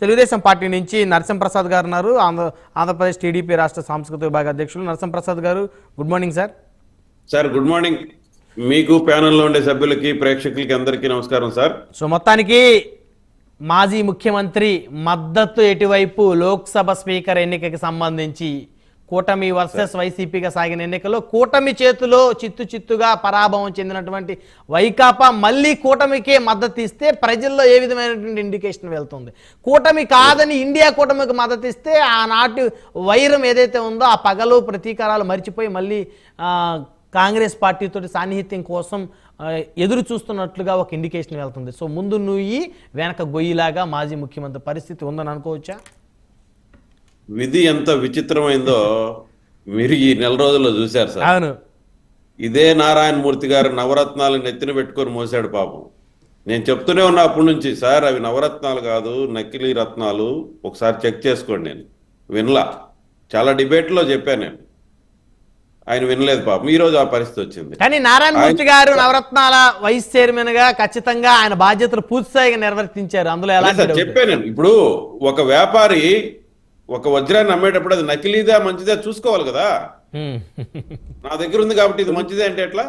Telugu Desam party నుంచి నరసింహప్రసాద్ గారు ఉన్నారు. ఆంధ్ర ఆంధ్రప్రదేశ్ టీడీపీ రాష్ట్ర సాంస్కృతిక విభాగ అధ్యక్షులు నరసింహప్రసాద్ గారు good morning sir. Sir good morning. మీకు ప్యానెల్లో ఉండే సభ్యులకి ప్రేక్షకులకి అందరికీ నమస్కారం సార్. సో మొత్తానికి మాజీ ముఖ్యమంత్రి మద్దతు ఎటువైపు లోక్సభ స్పీకర్ ఎన్నికకి సంబంధించి కూటమి వర్సెస్ వైసీపీగా సాగిన ఎన్నికల్లో కూటమి చేతిలో చిత్తు చిత్తుగా పరాభవం చెందినటువంటి వైకాపా మళ్ళీ కూటమికే మద్దతు ఇస్తే ప్రజల్లో ఏ విధమైనటువంటి ఇండికేషన్ వెళ్తుంది? కూటమి కాదని ఇండియా కూటమికి మద్దతు ఇస్తే ఆనాటి వైరం ఏదైతే ఉందో ఆ పగలు ప్రతీకారాలు మర్చిపోయి మళ్ళీ కాంగ్రెస్ పార్టీతో సాన్నిహిత్యం కోసం ఎదురు చూస్తున్నట్లుగా ఒక ఇండికేషన్ వెళ్తుంది. సో ముందు నువ్వు వెనక గొయ్యిలాగా మాజీ ముఖ్యమంత్రి పరిస్థితి ఉందని అనుకోవచ్చా? విధి ఎంత విచిత్రమైందో మీరు ఈ నెల రోజుల్లో చూశారు సార్. అవును. ఇదే నారాయణమూర్తి గారు నవరత్నాలు నెత్తిన పెట్టుకొని మోసాడు పాపం. నేను చెప్తూనే ఉన్నా అప్పటి నుంచి సార్ అవి నవరత్నాలు కాదు నకిలీ రత్నాలు. ఒకసారి చెక్ చేసుకోండి నేను. వినలా. చాలా డిబేట్లో చెప్పాను నేను. ఆయన వినలేదు పాపం. ఈ రోజు ఆ పరిస్థితి వచ్చింది. కానీ నారాయణమూర్తి గారు నవరత్నాల వైస్ చైర్మన్గా ఖచ్చితంగా ఆయన బాధ్యతలు పూర్తిస్థాయిగా నిర్వర్తించారు. అందులో లేదు. చెప్పాను. ఇప్పుడు ఒక వ్యాపారి ఒక వజ్రాన్ని అమ్మేటప్పుడు అది నకిలీదా మంచిదా చూసుకోవాలి కదా. నా దగ్గర ఉంది కాబట్టి ఇది మంచిదే అంటే ఎట్లా?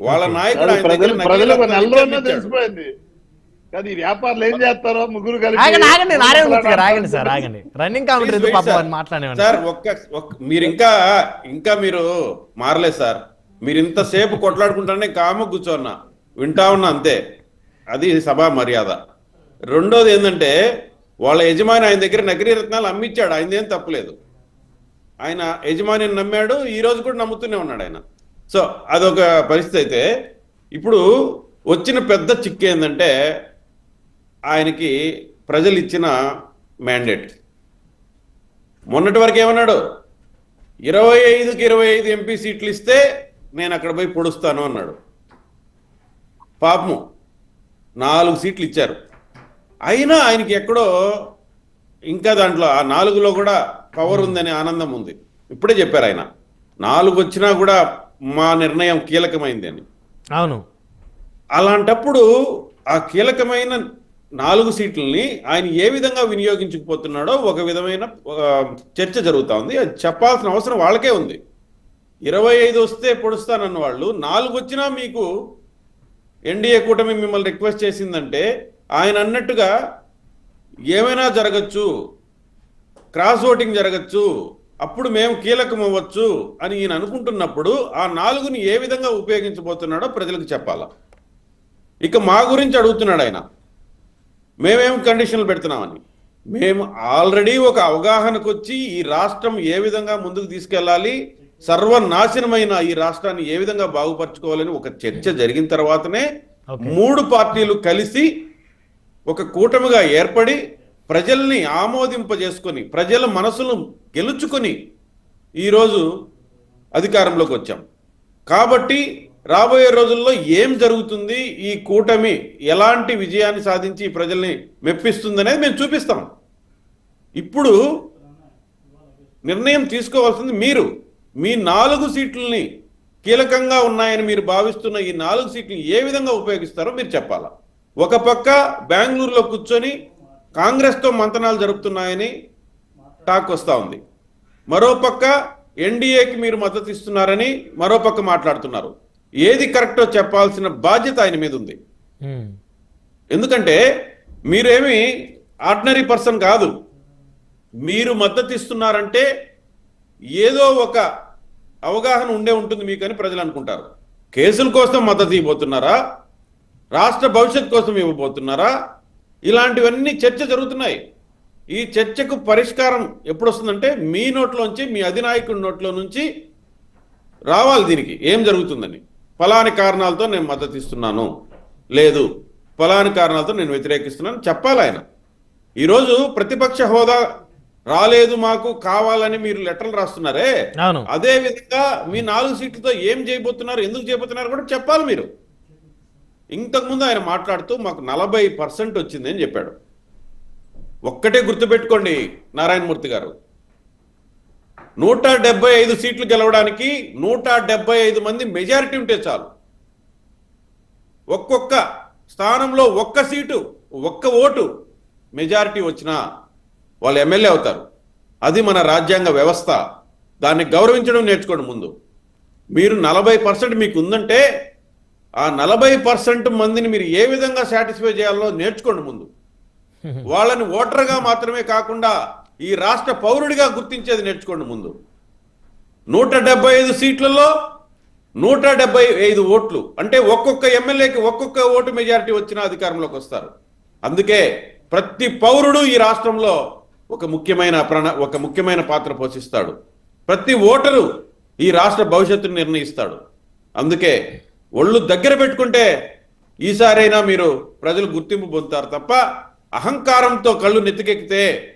వాళ్ళ నాయకుడు వ్యాపారులు ఏం చేస్తారో ముగ్గురు కలిపి ఆగండి ఆగండి నారాయణమూర్తి గారు ఆగండి సార్ ఆగండి. రన్నింగ్ కామెంటరీ ఒక్క- మీరు ఇంకా ఇంకా మీరు మారలేదు సార్ మీరు ఇంతసేపు కొట్లాడుకుంటానే కామ కూర్చోన్నా. వింటా ఉన్నా అంతే. అది సభా మర్యాద. రెండోది ఏంటంటే వాళ్ళ యజమాని ఆయన దగ్గర నకిలీ రత్నాలు అమ్మిచ్చాడు. ఆయనదేం తప్పలేదు. ఆయన యజమానిని నమ్మాడు. ఈ రోజు కూడా నమ్ముతూనే ఉన్నాడు ఆయన. సో అదొక పరిస్థితి అయితే ఇప్పుడు వచ్చిన పెద్ద చిక్కు ఏంటంటే ఆయనకి ప్రజలు ఇచ్చిన మ్యాండేట్ మొన్నటి వరకు ఏమన్నాడు? ఇరవై ఐదుకి ఇరవై ఐదు ఎంపీ సీట్లు ఇస్తే నేను అక్కడ పోయి పొడుస్తాను అన్నాడు. పాపము నాలుగు సీట్లు ఇచ్చారు. అయినా ఆయనకి ఎక్కడో ఇంకా దాంట్లో ఆ నాలుగులో కూడా పవర్ ఉందనే ఆనందం ఉంది. ఇప్పుడే చెప్పారు ఆయన. నాలుగు వచ్చినా కూడా మా నిర్ణయం కీలకమైంది అని. అవును. అలాంటప్పుడు ఆ కీలకమైన నాలుగు సీట్లని ఆయన ఏ విధంగా వినియోగించుకుపోతున్నాడో ఒక విధమైన చర్చ జరుగుతా ఉంది. అది చెప్పాల్సిన అవసరం వాళ్ళకే ఉంది. ఇరవై ఐదు వస్తే పొడుస్తానన్న వాళ్ళు నాలుగు వచ్చినా మీకు ఎన్డీఏ కూటమి మిమ్మల్ని రిక్వెస్ట్ చేసిందంటే ఆయన అన్నట్టుగా ఏమైనా జరగచ్చు క్రాస్ ఓటింగ్ జరగచ్చు అప్పుడు మేము కీలకం అవ్వచ్చు అని ఈయన అనుకుంటున్నప్పుడు ఆ నాలుగుని ఏ విధంగా ఉపయోగించబోతున్నాడో ప్రజలకు చెప్పాలా? ఇక మా గురించి అడుగుతున్నాడు ఆయన. మేమేం కండిషన్లు పెడుతున్నామని? మేము ఆల్రెడీ ఒక అవగాహనకు వచ్చి ఈ రాష్ట్రం ఏ విధంగా ముందుకు తీసుకెళ్ళాలి సర్వనాశనమైన ఈ రాష్ట్రాన్ని ఏ విధంగా బాగుపరచుకోవాలని ఒక చర్చ జరిగిన తర్వాతనే. మూడు పార్టీలు కలిసి ఒక కూటమిగా ఏర్పడి ప్రజల్ని ఆమోదింపజేసుకొని ప్రజల మనసును గెలుచుకొని ఈరోజు అధికారంలోకి వచ్చాం. కాబట్టి రాబోయే రోజుల్లో ఏం జరుగుతుంది ఈ కూటమి ఎలాంటి విజయాన్ని సాధించి ప్రజల్ని మెప్పిస్తుందనేది మేము చూపిస్తాం. ఇప్పుడు నిర్ణయం తీసుకోవాల్సింది మీరు. మీ నాలుగు సీట్లని కీలకంగా ఉన్నాయని మీరు భావిస్తున్న ఈ నాలుగు సీట్లు ఏ విధంగా ఉపయోగిస్తారో మీరు చెప్పాలా? ఒక పక్క బెంగళూరులో కూర్చొని కాంగ్రెస్తో మంతనాలు జరుపుతున్నాయని టాక్ వస్తూ ఉంది. మరో పక్క ఎన్డీఏకి మీరు మద్దతు ఇస్తున్నారని మరో పక్క మాట్లాడుతున్నారు. ఏది కరెక్టో చెప్పాల్సిన బాధ్యత ఆయన మీద ఉంది. ఎందుకంటే మీరేమి ఆర్డినరీ పర్సన్ కాదు. మీరు మద్దతు ఇస్తున్నారంటే ఏదో ఒక అవగాహన ఉండే ఉంటుంది మీకు అని ప్రజలు అనుకుంటారు. కేసుల కోసం మద్దతు ఇవ్వబోతున్నారా? రాష్ట్ర భవిష్యత్ కోసం ఇవ్వబోతున్నారా? ఇలాంటివన్నీ చర్చ జరుగుతున్నాయి. ఈ చర్చకు పరిష్కారం ఎప్పుడు వస్తుందంటే మీ నోట్లోంచి మీ అధినాయకుడి నోట్లో నుంచి రావాలి దీనికి. ఏం జరుగుతుందని? ఫలాని కారణాలతో నేను మద్దతు ఇస్తున్నాను. లేదు ఫలాని కారణాలతో నేను వ్యతిరేకిస్తున్నాను. చెప్పాలి ఆయన ఈరోజు ప్రతిపక్ష హోదా రాలేదు మాకు కావాలని మీరు లెటర్లు రాస్తున్నారే? అదే విధంగా మీ నాలుగు సీట్లతో ఏం చేయబోతున్నారు ఎందుకు చేయబోతున్నారు కూడా చెప్పాలి మీరు. ఇంతకుముందు ఆయన మాట్లాడుతూ మాకు నలభై పర్సెంట్ వచ్చింది అని చెప్పాడు. ఒక్కటే గుర్తుపెట్టుకోండి నారాయణమూర్తి గారు. నూట డెబ్బై ఐదు సీట్లు గెలవడానికి నూట డెబ్బై ఐదు మంది మెజారిటీ ఉంటే చాలు. ఒక్కొక్క స్థానంలో ఒక్క సీటు ఒక్క ఓటు మెజారిటీ వచ్చినా వాళ్ళు ఎమ్మెల్యే అవుతారు. అది మన రాజ్యాంగ వ్యవస్థ. దాన్ని గౌరవించడం నేర్చుకోండి ముందు. మీరు నలభై పర్సెంట్ మీకు ఉందంటే ఆ నలభై పర్సెంట్ మందిని మీరు ఏ విధంగా సాటిస్ఫై చేయాలో నేర్చుకోండి ముందు. వాళ్ళని ఓటర్గా మాత్రమే కాకుండా ఈ రాష్ట్ర పౌరుడిగా గుర్తించేది నేర్చుకోండి ముందు. నూట డెబ్బై ఐదు సీట్లలో నూట డెబ్బై ఐదు ఓట్లు. అంటే ఒక్కొక్క ఎమ్మెల్యేకి ఒక్కొక్క ఓటు మెజారిటీ వచ్చిన అధికారంలోకి వస్తారు. అందుకే ప్రతి పౌరుడు ఈ రాష్ట్రంలో ఒక ముఖ్యమైన ప్రణా ఒక ముఖ్యమైన పాత్ర పోషిస్తాడు. ప్రతి ఓటరు ఈ రాష్ట్ర భవిష్యత్తును నిర్ణయిస్తాడు. అందుకే ఒళ్ళు దగ్గర పెట్టుకుంటే ఈసారైనా మీరు ప్రజలు గుర్తింపు పొందుతారు తప్ప అహంకారంతో కళ్ళు నెత్తికెక్కితే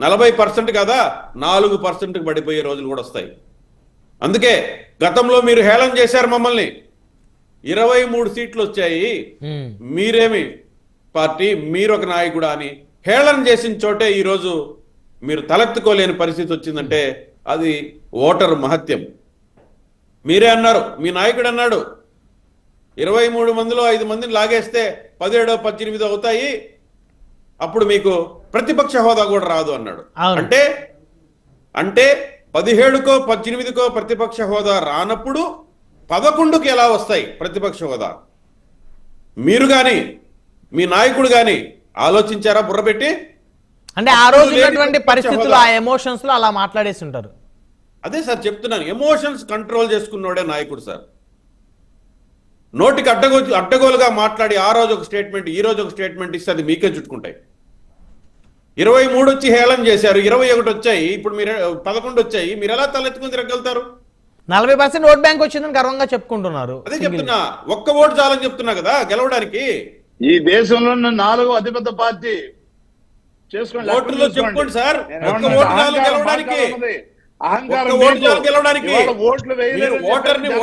నలభై పర్సెంట్ కదా? నాలుగు పర్సెంట్కి పడిపోయే రోజులు కూడా వస్తాయి. అందుకే గతంలో మీరు హేళన చేశారు మమ్మల్ని. ఇరవై మూడు సీట్లు వచ్చాయి. మీరేమి పార్టీ మీరొక నాయకుడా అని హేళన చేసిన చోటే ఈరోజు మీరు తలెత్తుకోలేని పరిస్థితి వచ్చిందంటే అది ఓటరు మహత్యం. మీరే అన్నారు మీ నాయకుడు అన్నాడు ఇరవై మూడు మందిలో ఐదు మందిని లాగేస్తే పదిహేడో పద్దెనిమిదో అవుతాయి. అప్పుడు మీకు ప్రతిపక్ష హోదా కూడా రాదు అన్నాడు. అంటే అంటే పదిహేడుకో పద్దెనిమిదికో ప్రతిపక్ష హోదా రానప్పుడు పదకొండుకి ఎలా వస్తాయి ప్రతిపక్ష హోదా? మీరు గాని మీ నాయకుడు గాని ఆలోచించారా బుర్రపెట్టి? అంటే ఆ రోజు ఉన్నటువంటి పరిస్థితులు. ఆ ఎమోషన్స్లో అలా మాట్లాడేసి ఉంటారు. అదే సార్ చెప్తున్నాను. ఎమోషన్స్ కంట్రోల్ చేసుకున్నోడే నాయకుడు సార్. నోటికి అడ్డగో అడ్డగోలుగా మాట్లాడి ఆ రోజు ఒక స్టేట్మెంట్ ఈ రోజు ఒక స్టేట్మెంట్ ఇస్తే అది మీకే చుట్టుకుంటాయి ఇరవై మూడు వచ్చి హేళన చేశారు ఇరవై ఒకటి వచ్చాయి ఇప్పుడు మీరు పదకొండు వచ్చాయి మీరు ఎలా తలెత్తుకుని తిరగలుగుతారు నలభై పర్సెంట్ ఓట్ బ్యాంక్ వచ్చిందని గర్వంగా చెప్పుకుంటున్నారు అదే చెప్తున్నా ఒక్క ఓటు చాలని చెప్తున్నా కదా గెలవడానికి ఈ దేశంలో ఉన్న నాలుగో అతిపెద్ద పార్టీ చేసుకోండి చూసుకోండి. చెప్పుకోండి సార్. ఒక్క ఓటు చాలు గెలవడానికి. అహంకారం గెలవడానికి. ఓట్లు మీద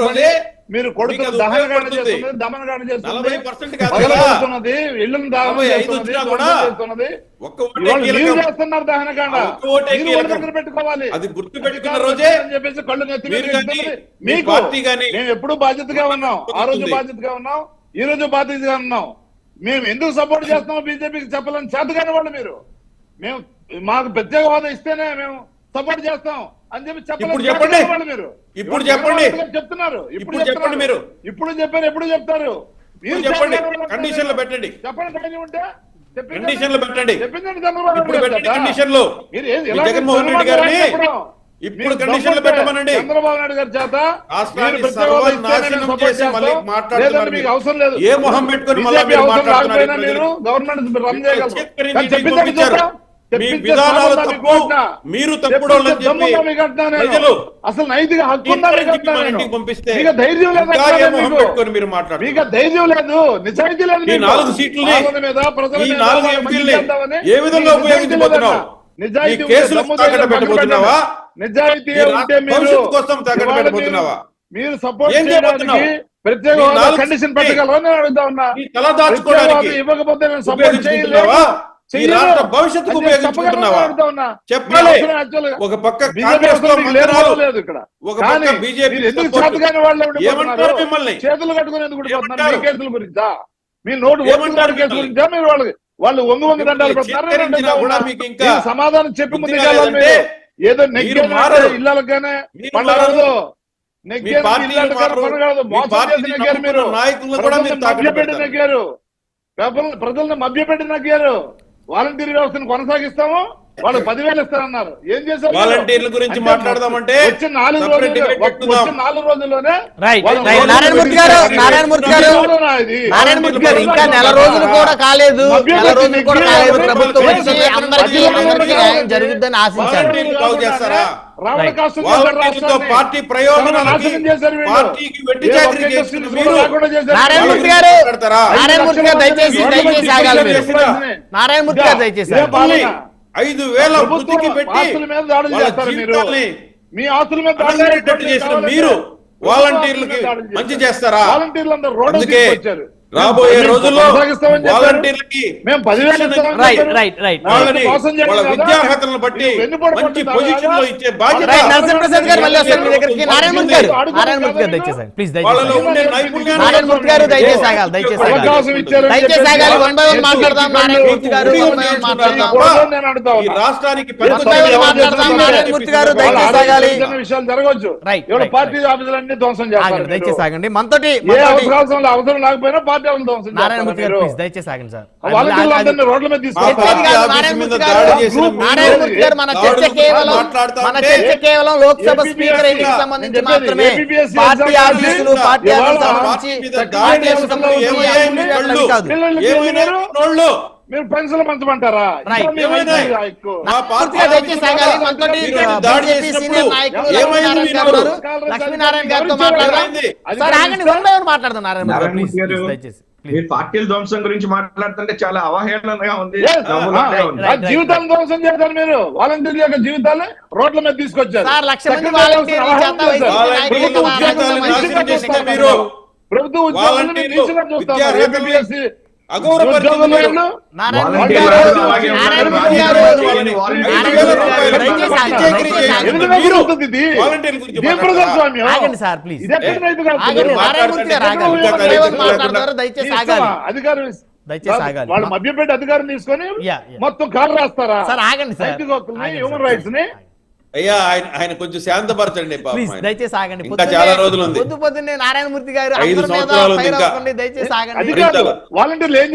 రోజే మీరు దహనగాని ఉపయోగపడుతుంది. చేస్తున్నది దమనగాని. కొడుతున్నది ఇళ్ళని దాహనం మీరు కీలకం. చేస్తున్నారు. ఒళ్ళు దగ్గర పెట్టుకోవాలి అది గుర్తు పెట్టుకున్న రోజే అని చెప్పేసి కళ్ళు నెత్తి మీకు మేము ఎప్పుడు బాధ్యతగా ఉన్నాం ఆ రోజు. బాధ్యతగా ఉన్నాం ఈ రోజు బాధ్యతగా ఉన్నాం మేము ఎందుకు సపోర్ట్ చేస్తున్నాం బీజేపీకి చెప్పాలని చేతగాని వాళ్ళు మీరు మేము మాకు ప్రత్యేక హోదా ఇస్తేనే మేము సపోర్ట్ చేస్తాం. అని చెప్పి ఇప్పుడు చెప్పండి. వాళ్ళు మీరు. ఇప్పుడు చెప్పండి. చెప్తున్నారు? ఇప్పుడు చెప్పండి మీరు. ఇప్పుడు చెప్పారు ఎప్పుడు చెప్తారు? చెప్పండి. కండిషన్లు పెట్టండి. చెప్పండి ఉంటే. కండిషన్లు పెట్టండి. ఇప్పుడు పెట్టండి కండిషన్లు. జగన్మోహన్ రెడ్డి గారిని చెప్పడం? కండిషన్లు పెట్టమనండి. చంద్రబాబు నాయుడు గారి చేత మీకు. అవసరం లేదు. ఏ మొహం పెట్టుకొని మీరు గవర్నమెంట్ రన్ చేయగలరు మీ విధానాలు తప్పు. మీరు తప్పుడు? ప్రజలు అసలు నైతిక హక్కు పంపిస్తే ధైర్యం లేదు మీరు? మీకు ధైర్యం లేదు నిజాయితీ లేదు ఈ మీకు. నాలుగు ఈ ఎంపీల్ని ఏ విధంగా మీకు నిజాయితీ ఉపయోగించబోతున్నావు? నిజాయితీ కేసులు పెట్టబోతున్నావా? ఉంటే మీరు కోసం పెట్టబోతున్నావా? మీరు- సపోర్ట్ చేయడానికి? ప్రత్యేక కండిషన్ అడుగుతా ఉన్నా ఇవ్వకపోతే నేను సపోర్ట్ ఉపయోగించుకుంటున్నావా? ఈ రాష్ట్ర భవిష్యత్తుకు ఉపయోగించుకుంటున్నావా? చెప్పాలి. ఒక పక్క కాంగ్రెస్లో మంత్రాలు, ఒక బీజేపీ ఏమంటారు? మిమ్మల్ని? చేతులు కేసుల గురించా మీ నోటు ఏమంటారు కేసుల? గురించా మీరు వాళ్ళకి వాళ్ళు వంగు వంగు దండాలు సమాధానం చెప్పి మీరు ఏదో నెగ్గే మారరు. ఇళ్ళగానే మీరు పండగలదు మారరు. మీ నెగ్గేది పార్టీలు ఇళ్ళ దగ్గర మారరు. పండగలదు మీ మోసం పార్టీని చేసి నెగ్గారు మీరు నమ్ముకున్న నాయకులను కూడా మీరు ప్రజల్ని మభ్యపెట్టి. నెగ్గారు వాలంటీర్ వ్యవస్థను కొనసాగిస్తాము. వాళ్ళు పదివేలు ఇస్తారన్నారు. ఏం చేశారు? వాలంటీర్ల గురించి అంటే మాట్లాడదామంటే వచ్చిన నాలుగు రోజులు నాలుగు రోజుల్లోనే నారాయణమూర్తి గారు నారాయణమూర్తి గారు? నారాయణమూర్తి గారు ఇంకా నెల రోజులు కూడా కాలేదు. నెల రోజులు కూడా కాలేదు. ప్రభుత్వం వచ్చి అందరికీ అందరికీ న్యాయం జరుగుద్దని ఆశించారు పార్టీ ప్రయోజనాలకి. పార్టీకి వెట్టి చాకరీ మీరు. నారాయణమూర్తి గారు? నారాయణమూర్తి గారు దయచేసి దయచేసి ఆగాలి మీరు నారాయణమూర్తి గారు దయచేసి ఇదే ఆగాలి. పాలన. ఐదు వేల పెట్టి మీరు మీ ఆస్తుల మీద చేసిన వాలంటీర్లకి మంచి చేస్తారు. వాలంటీర్లు అందరూ రోడ్డు అందుకే తీసుకొచ్చారు రాబోయే రోజుల్లో. వాలంటీర్లకి కాదా? విద్యార్హతలను బట్టి మంచి? పొజిషన్లో ఇచ్చే బాధ్యత వాళ్ళలో ఉండే నైపుణ్యాన్ని. రాష్ట్రానికి పార్టీ ఆఫీసులన్నీ ధ్వంసం చేస్తారు. దయచేసి ఆగండి. మనతోటి ఏ మనతోటి అవసరం లేకపోయినా నారాయణమూర్తి గారు. ప్లీజ్ దయచేసి ఆగండి సార్. రోడ్ల మీద నారాయణమూర్తి మీద గారు, మన చర్చ కేవలం మాట్లాడుతా మన చర్చ కేవలం లోక్సభ స్పీకర్ ఎన్నికకి సంబంధించి మాత్రమే. పార్టీ ఆఫీసులు పార్టీ ఆఫీసుల కళ్ళు? కాదు. మీరు- పెన్షన్ పంచమంటారా మీరు లక్ష్మీనారాయణ గారితో మాట్లాడదాం. దయచేసి పార్టీల ధ్వంసం గురించి మాట్లాడుతుంటే చాలా అవహేళనగా ఉంది. జీవితాలను ధ్వంసం చేశారు మీరు. వాలంటీర్ల యొక్క జీవితాలు రోడ్ల మీద తీసుకొచ్చారు. ప్రభుత్వ ఉద్యోగాలను వీళ్ళు. ఆగండి, సార్, ప్లీజ్. దయచేసి? ఆగాలి. అధికారం ఇస్- దయచేసి ఆగాలి. వాళ్ళు మభ్యపెట్టి అధికారం తీసుకొని. మొత్తం కాలు రాస్తారా? సార్ ఆగండి సార్. హ్యూమన్. రైట్స్ని అయ్యా ఆయన ఆయన కొంచెం శాంతపరచండి. దయచేసి ఆగండి ఇంకా చాలా రోజులు ఉంది. పొద్దు పొద్దున్నే నారాయణమూర్తి గారు ఐదు సంవత్సరాలు ఉంది దయచేసి ఆగండి? వాలంటీర్లు ఏం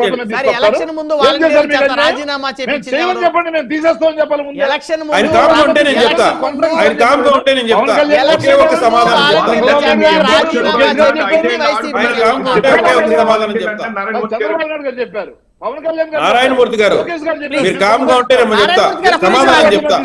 వాళ్ళు తీసుకొస్తారు. ఎలక్షన్ ముందు వాలంటీర్లు? రాజీనామా? చెప్పండి మేము తీసేస్తామని చెప్పాలి ముందు ఎలక్షన్ ఆయన ముందు కామ్గా ఉంటే నేను ఎలక్షన్ చెప్తా ముందు ఆయన కామ్గా ఉంటే నేను చెప్తా పవన్ కళ్యాణ్ ఒకే ఒక సమాధానం వాలంటీర్లు చెప్తా. చేత రాజీనామా చేపించింది వైసీపీ ఆయన కామ్గా ఉంటే ఒకే ఒక సమాధానం చెప్తా నారాయణమూర్తి గారు చంద్రబాబు నాయుడు గారు చెప్పారు నారాయణమూర్తి గారు. మీరు కామ్గా ఉంటే నేను చెప్తా. సమాధానం చెప్తా.